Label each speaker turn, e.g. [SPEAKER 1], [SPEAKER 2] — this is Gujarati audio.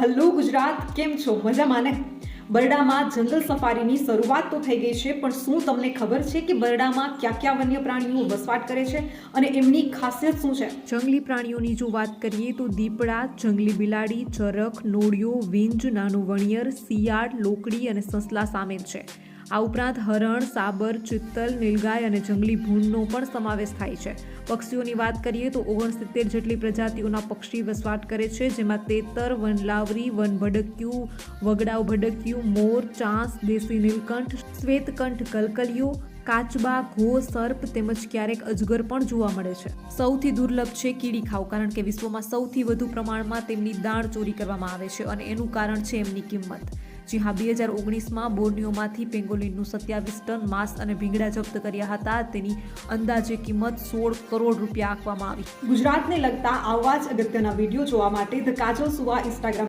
[SPEAKER 1] હલો ગુજરાત. કેમ છો? મજામાં ને? બરડામાં જંગલ સફારીની શરૂઆત તો થઈ ગઈ છે, પણ શું તમને ખબર છે કે બરડામાં કયા કયા વન્ય પ્રાણીઓ વસવાટ કરે છે અને એમની ખાસિયત શું છે?
[SPEAKER 2] જંગલી પ્રાણીઓની જો વાત કરીએ તો દીપડા, જંગલી બિલાડી ચરક નોળિયો, વિંજ, નાનું વણિયર, શિયાળ, લોકડી અને સસલા સામેલ છે. આ ઉપરાંત હરણ, સાબર, ચિત્તલ, નીલગાય અને જંગલી ભૂંડનો પણ સમાવેશ થાય છે. પક્ષીઓની વાત કરીએ તો ઓગણસિત્તેર જેટલી પ્રજાતિઓના પક્ષી વસવાટ કરે છે, જેમાં તેતર, વનલાવરી વન ભડક્યું વગડાવ ભડક્યું મોર, ચાંસ, દેશી નીલકંઠ, શ્વેતકંઠ, કલકલિયો, કાચબા, ઘો, સર્પ તેમજ ક્યારેક અજગર પણ જોવા મળે છે. સૌથી દુર્લભ છે કીડી ખાવ કારણ કે વિશ્વમાં સૌથી વધુ પ્રમાણમાં તેમની દાણ ચોરી કરવામાં આવે છે અને એનું કારણ છે એમની કિંમત. જી હા, બે હજાર ઓગણીસમાં બોર્નિયોમાંથી પેંગોલિનનું સત્યાવીસ ટન માંસ અને ભીંગડા જપ્ત કર્યા હતા. તેની અંદાજે કિંમત સોળ કરોડ રૂપિયા આપવામાં આવી.
[SPEAKER 1] ગુજરાતને લગતા આવા જ અગત્યના વીડિયો જોવા માટે ધ કાજલ સુવા ઇન્સ્ટાગ્રામ